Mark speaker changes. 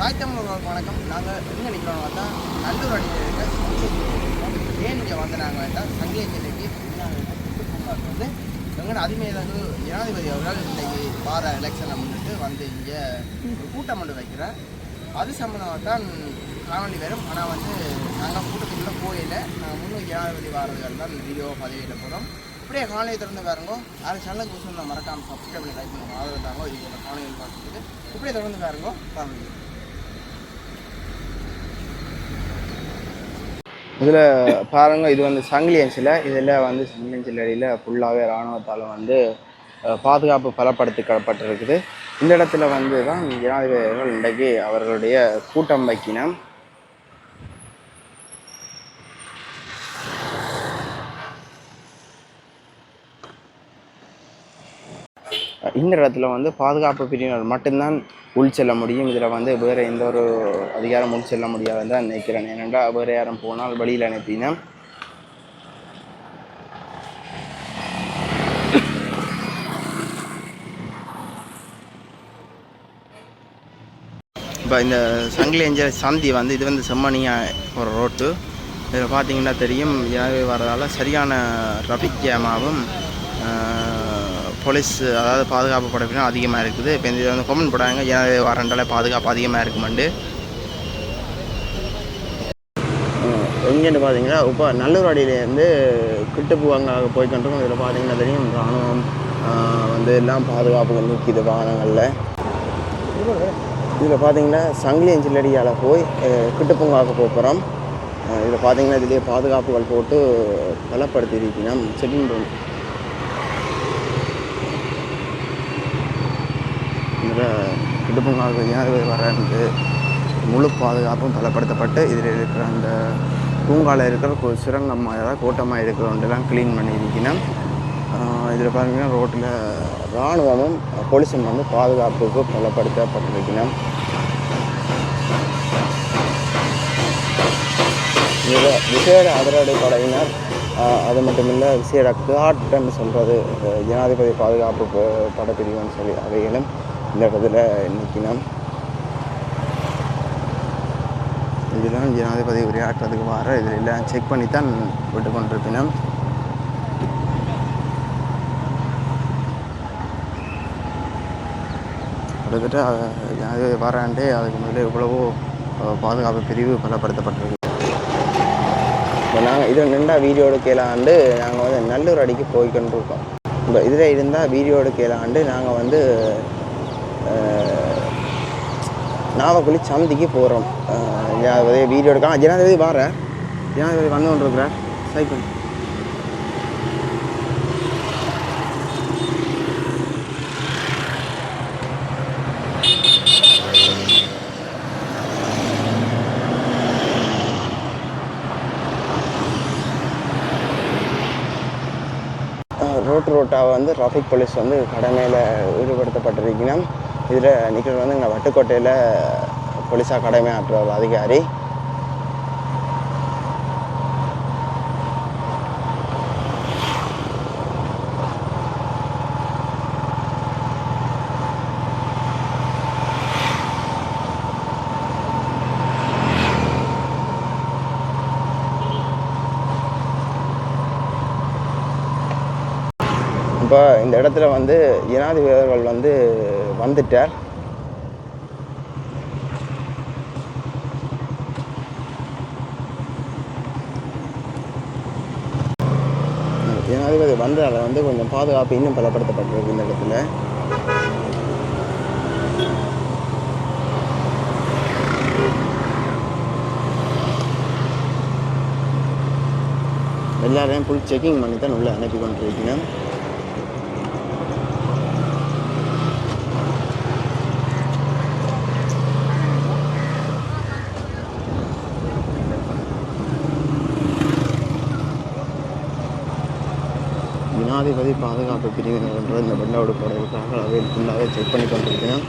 Speaker 1: தாய் தமிழர்களுக்கு வணக்கம். நாங்கள் எங்கே நிற்கிறோம் பார்த்தா நல்லூர் அடியில் இருக்க ஏன் இங்கே வந்து நாங்கள் வேண்டாம் சங்கிலி பூங்காவுக்கு வந்து எங்களோட அதிமேலகு ஜனாதிபதி அவர்கள் இன்றைக்கு வார எலெக்ஷனை முன்னிட்டு வந்து இங்கே ஒரு கூட்டம் ஒன்று வைக்கிறேன் அது சம்மந்தமாக தான் காணொலி வரும். ஆனால் வந்து நாங்கள் கூட்டத்துக்குள்ளே போயில நாங்கள் முன்னூறு ஜனாதிபதி வாரதுகள் தான் வீடியோ பதிவிட போகிறோம் இப்படியே காணொலியை திறந்து பாருங்க. யாரும் சேனலுக்கு புதுசு மறக்காமல் சப்ஸ்கிரைப் பண்ணி லைக் பண்ணுங்க. ஆதரவு தாங்க இது காணொலியில் பார்த்துட்டு இப்படியே தொடர்ந்து பாருங்க. காணொலி இதில் பாருங்க இது வந்து சங்கிலியன் இதில் வந்து சங்கிலியன் அடியில் ஃபுல்லாகவே இராணுவத்தால் வந்து பாதுகாப்பு பலப்படுத்தப்பட்டிருக்குது இந்த இடத்துல வந்து தான் ஜனாதிபதி அவர்கள் இன்றைக்கு அவர்களுடைய கூட்டம் வைக்கினம். இந்த இடத்துல வந்து பாதுகாப்பு பிரிவினர் மட்டும்தான் உள் செல்ல முடியும். இதில் வந்து வேறு எந்த ஒரு அதிகாரம் உள் செல்ல முடியாதுன்னு தான் நினைக்கிறேன். ஏனென்றால் வேறு யாரும் போனால் வழியில் அனுப்பினா இப்போ இந்த சங்கிலேஞ்சர் சந்தி வந்து இது வந்து செம்மணியா ஒரு ரோட்டு. இதில் பார்த்தீங்கன்னா தெரியும் யாரு வர்றதால சரியான ட்ராஃபிக் ஜேமாகவும் போலீஸ் அதாவது பாதுகாப்பு படப்பினும் அதிகமாக இருக்குது. இப்போ இந்த வந்து கொமெண்ட் போடாங்க ஏன் வரண்டால பாதுகாப்பு அதிகமாக இருக்குமெண்டு. எங்கேன்னு பார்த்தீங்கன்னா இப்போ நல்லூர் அடியிலேருந்து கிட்டுப்புவாங்க போய்கிட்டு இதில் பார்த்தீங்கன்னா தெரியும் ராணுவம் வந்து எல்லாம் பாதுகாப்புகள் நிற்கிது வாகனங்களில். இதில் பார்த்தீங்கன்னா சங்கிலி அஞ்சலடியால் போய் அஹ், கிட்டுப்பூங்காவுக்கு போகிறோம் இதில் பார்த்தீங்கன்னா இதுலேயே பாதுகாப்புகள் போட்டு பலப்படுத்தி இருக்கணும் செட்டிங் பண்ணி இதில் கிட்டுப்பூங்காவுக்கு ஏன் வரந்து முழு பாதுகாப்பும் பலப்படுத்தப்பட்டு இதில் இருக்கிற அந்த பூங்கால இருக்கிற கு- சுரங்கம் அதாவது கூட்டமாக இருக்கிற ஒன்றெல்லாம் க்ளீன் பண்ணியிருக்கணும். இதில் பார்த்தீங்கன்னா ரோட்டில் இராணுவமும் போலீஸும் வந்து பாதுகாப்புக்கு பலப்படுத்தப்பட்டிருக்கணும் இதில் விசேட அதிரடி படையினர் அது மட்டும் இல்லை விசேட காட்டுன்னு சொல்கிறது ஜனாதிபதி பாதுகாப்பு படப்பிரிவுன்னு சொல்லி அவைகளும் இந்த இடத்துல நிற்கணும் இதுதான் ஜனாதிபதி உரையாற்றுறதுக்கு வர. இதில் எல்லாம் செக் பண்ணி தான் விட்டு கொண்டிருப்பினோம். கிட்டத்தட்ட ஜனாதிபதி வராண்டே அதுக்கு முதல்ல எவ்வளவோ பாதுகாப்பு பிரிவு பலப்படுத்தப்பட்டிருக்கு. இப்போ நாங்கள் இது நின்றா வீடியோ எடுக்கலாண்டு நாங்கள் வந்து நல்லூர் அடிக்கு போய்கொண்டிருக்கோம் இப்போ இதில் இருந்தால் வீடியோ எடுக்கலாண்டு நாங்கள் வந்து நாவக்குழி சந்திக்கு போகிறோம் ஜனாதிபதி வீடியோ எடுக்கலாம் ஜனாதிபதி வார. ஜனாதிபதி வந்து கொண்டிருக்கிறார். சைக்கிள் ரோட்டு ரோட்டாக வந்து டிராஃபிக் போலீஸ் வந்து கடமையில் ஈடுபடுத்தப்பட்டிருக்கணும் இதில் நிற்கிறது வந்து இங்கே வட்டுக்கோட்டையில் போலீஸாக கடமையாற்றுற ஒரு அதிகாரி இப்போ இந்த இடத்துல வந்து ஜனாதிபதி அவர்கள் வந்து வந்துட்டார். ஜனாதிபதி வந்ததால் வந்து கொஞ்சம் பாதுகாப்பு இன்னும் பலப்படுத்தப்பட்டிருக்கு இந்த இடத்துல. எல்லாரையும் ஃபுல் செக்கிங் பண்ணி தான் உள்ளே அனுப்பி கொண்டிருக்கிறேன். ஜனாதிபதி பாதுகாப்பு பிரிவினர் என்ற இந்த வெள்ளோடு போடுறதுக்காக அவையில் ஃபுல்லாகவே செக் பண்ணி கொண்டிருக்கிறேன்